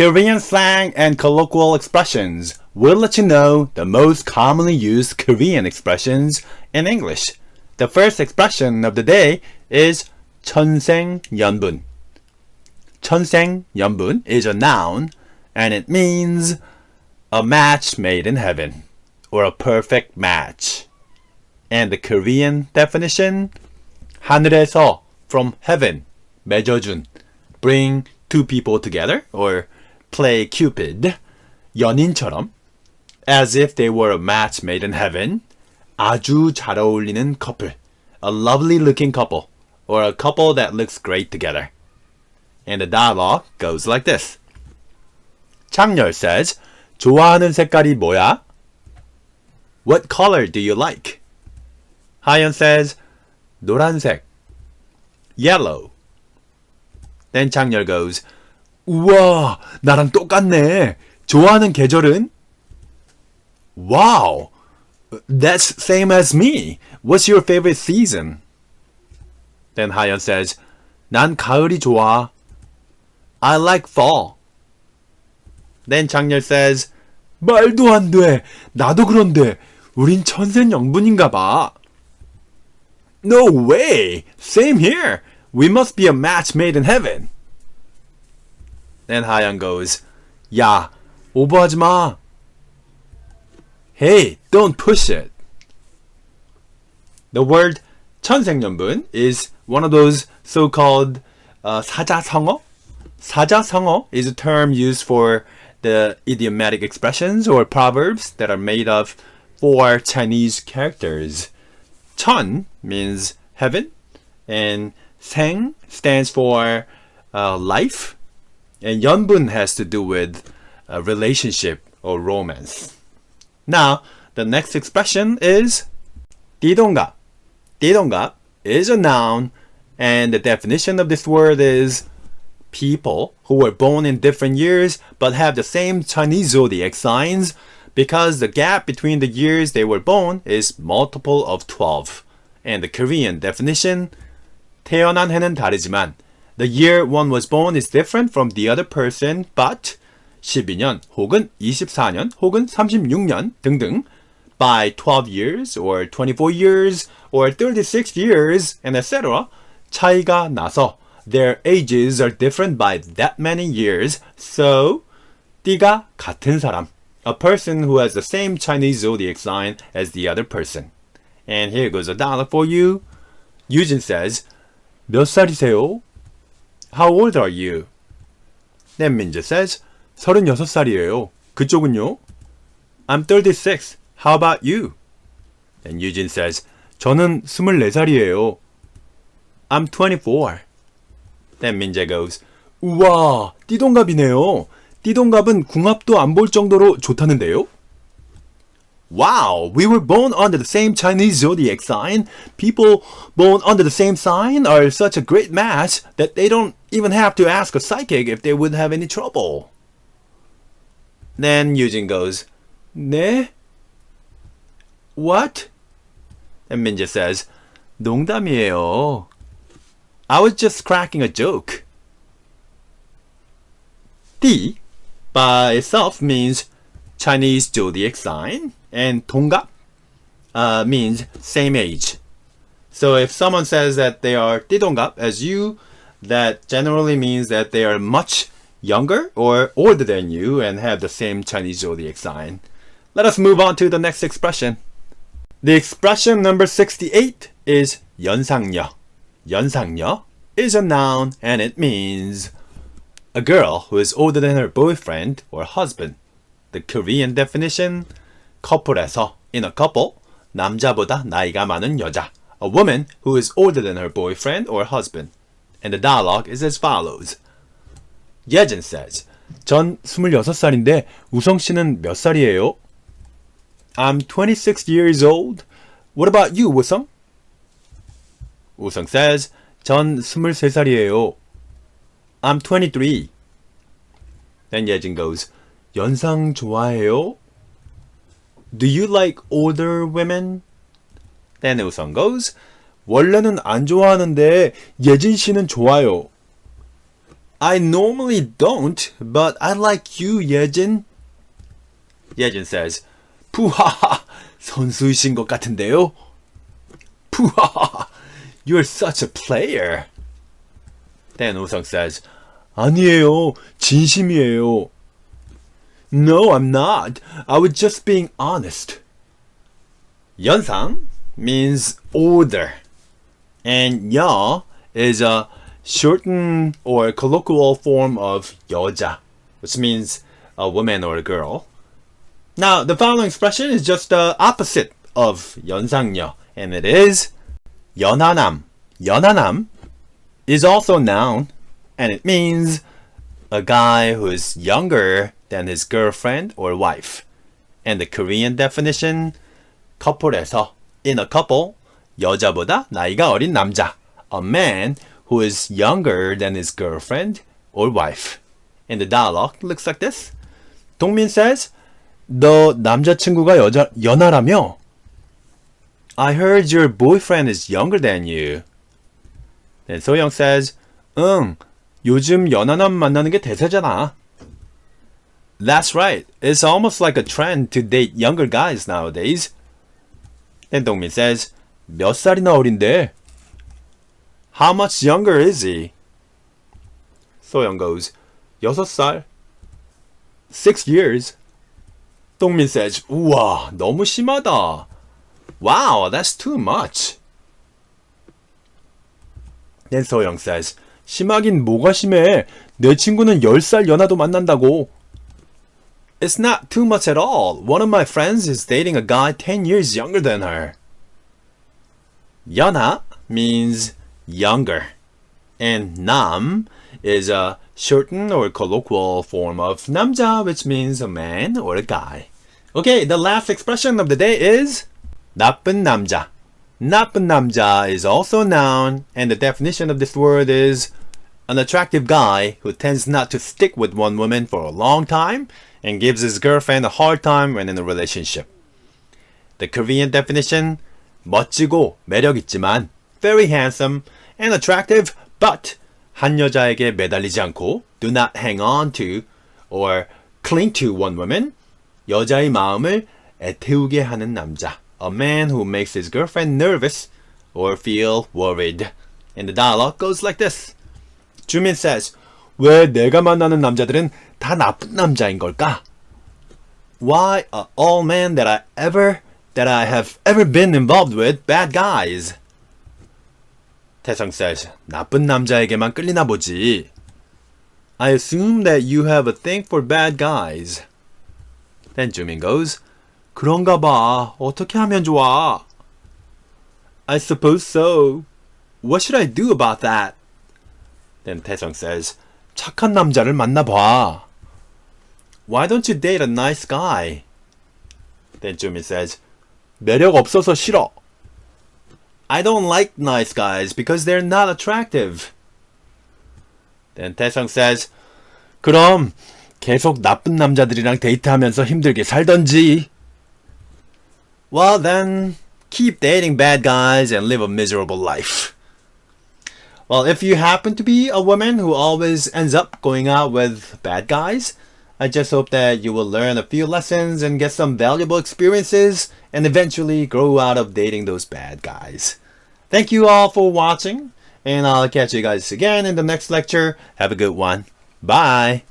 Korean slang and colloquial expressions will let you know the most commonly used Korean expressions in English. The first expression of the day is 천생연분. 천생연분 is a noun and it means a match made in heaven or a perfect match. And the Korean definition 하늘에서 from heaven 맺어준 bring two people together or play Cupid 연인처럼 as if they were a match made in heaven 아주 잘 어울리는 couple a lovely looking couple or a couple that looks great together. And the dialogue goes like this. 창렬 says, 좋아하는 색깔이 뭐야? What color do you like? 하연 says, 노란색. Yellow. Then 창렬 goes, 우와, 나랑 똑같네. 좋아하는 계절은? Wow, that's same as me. What's your favorite season? Then 하연 says, 난 가을이 좋아. I like fall. Then 창렬 says, 말도 안 돼. 나도 그런데. 우린 천생연분인가 봐. No way. Same here. We must be a match made in heaven. Then 하연 goes, 야, 오버하지 마. Hey, don't push it. The word 천생연분 is one of those so-called uh, 사자성어. 사자성어 is a term used for the idiomatic expressions or proverbs that are made of four Chinese characters. 천 means heaven, and 생 stands for uh, life, and 연분 has to do with a relationship or romance. Now, the next expression is 띠동갑. 띠동갑 is a noun, and the definition of this word is people who were born in different years but have the same Chinese zodiac signs because the gap between the years they were born is multiple of 12. And the Korean definition 태어난 해는 다르지만 the year one was born is different from the other person but 12년 혹은 24년 혹은 36년 등등 by 12 years or 24 years or 36 years and etc. 차이가 나서 their ages are different by that many years. So 띠가 같은 사람, a person who has the same Chinese zodiac sign as the other person. And here goes a dollar for you. Eugene says, 몇 살이세요? How old are you? Then Minja says, 36살이에요. 그쪽은요? I'm 36. How about you? And Eugene says, 저는 24살이에요. I'm 24. Then Minja goes, 우와, 띠동갑이네요. 띠동갑은 궁합도 안 볼 정도로 좋다는데요? Wow, we were born under the same Chinese zodiac sign. People born under the same sign are such a great match that they don't even have to ask a psychic if they would have any trouble. Then Eugene goes, 네? What? And Minja says, 농담이에요. I was just cracking a joke. 띠 by itself means Chinese zodiac sign, and 동갑 uh, means same age. So if someone says that they are 띠동갑 as you, that generally means that they are much younger or older than you and have the same Chinese zodiac sign. Let us move on to the next expression. The expression number 68 is 연상녀. 연상녀 is a noun and it means a girl who is older than her boyfriend or husband. The Korean definition 커플에서 in a couple 남자보다 나이가 많은 여자. A woman who is older than her boyfriend or husband. And the dialogue is as follows. 예진 says, 전 26살인데 우성 씨는 몇 살이에요? I'm 26 years old. What about you, 우성? 우성 says, 전 23살이에요. I'm 23. Then 예진 goes, 연상 좋아해요? Do you like older women? Then 우성 goes, 원래는 안 좋아하는데 예진 씨는 좋아요. I normally don't, but I like you, Yejin. Yejin says, 푸하하, 선수이신 것 같은데요? 푸하하, you're such a player. 우성 says, 아니에요, 진심이에요. No, I'm not. I was just being honest. 연상 means older, and 여 is a shortened or colloquial form of 여자, which means a woman or a girl. Now, the following expression is just the opposite of 연상여, and it is 연하남. 연하남 is also noun, and it means a guy who is younger than his girlfriend or wife. And the Korean definition, couple에서 in a couple, 여자보다 나이가 어린 남자, a man who is younger than his girlfriend or wife. And the dialogue looks like this. 동민 says, 너 남자친구가 여자 연하라며? I heard your boyfriend is younger than you. Then 소영 says, 응, 요즘 연하남 만나는 게 대세잖아. That's right. It's almost like a trend to date younger guys nowadays. Then 동민 says, 몇 살이나 어린데? How much younger is he? 소영 goes, 여섯 살. Six years. 동민 says, 우와, 너무 심하다. Wow, that's too much. Then 소영 says, 심하긴 뭐가 심해. 내 친구는 10살 연하도 만난다고. It's not too much at all. One of my friends is dating a guy 10 years younger than her. 연하 means younger. And 남 is a shortened or colloquial form of 남자, which means a man or a guy. Okay, the last expression of the day is 나쁜 남자. 나쁜 남자 is also a noun, and the definition of this word is an attractive guy who tends not to stick with one woman for a long time and gives his girlfriend a hard time when in a relationship. The Korean definition 멋지고 매력 있지만 very handsome and attractive but 한 여자에게 매달리지 않고 do not hang on to or cling to one woman 여자의 마음을 애태우게 하는 남자 a man who makes his girlfriend nervous or feel worried. And the dialogue goes like this. 주민 says, 왜 내가 만나는 남자들은 다 나쁜 남자인 걸까? Why are all men that I ever that I have ever been involved with bad guys? 태성 says, 나쁜 남자에게만 끌리나 보지. I assume that you have a thing for bad guys. Then 주민 goes, 그런가 봐. 어떻게 하면 좋아? I suppose so. What should I do about that? Then 태성 says, 착한 남자를 만나봐. Why don't you date a nice guy? Then 주민 says, 매력 없어서 싫어. I don't like nice guys because they're not attractive. Then 태성 says, 그럼 계속 나쁜 남자들이랑 데이트하면서 힘들게 살던지. Well then, keep dating bad guys and live a miserable life. Well, if you happen to be a woman who always ends up going out with bad guys, I just hope that you will learn a few lessons and get some valuable experiences and eventually grow out of dating those bad guys. Thank you all for watching, and I'll catch you guys again in the next lecture. Have a good one. Bye.